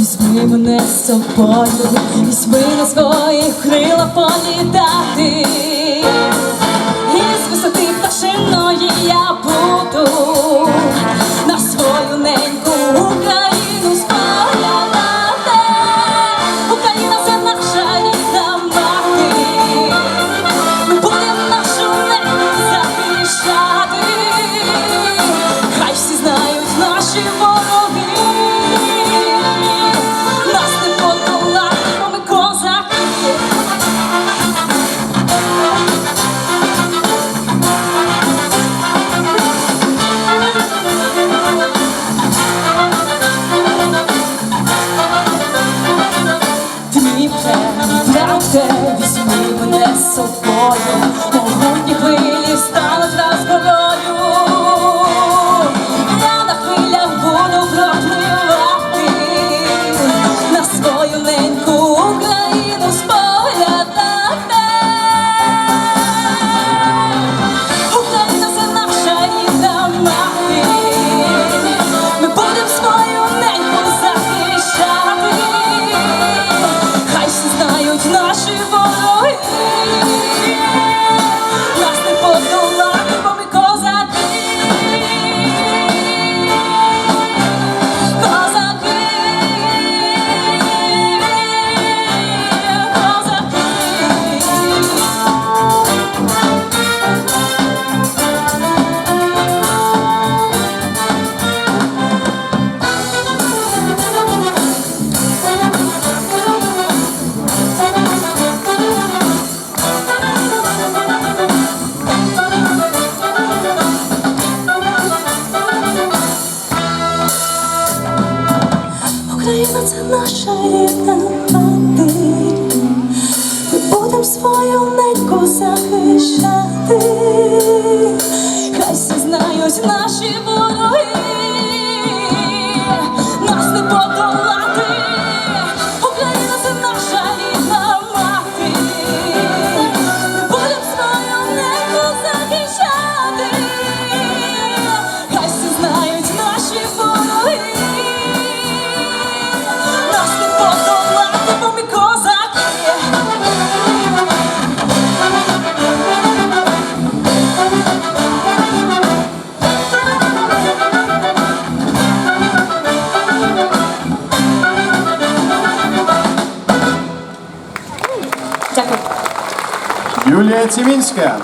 Візьми мене з собою, візьми на своїх крила політати. серце це наша рідна матір, ми будем свою неньку захищати, хай всі знають наші вороги. Дякую. Юлія Цімінська.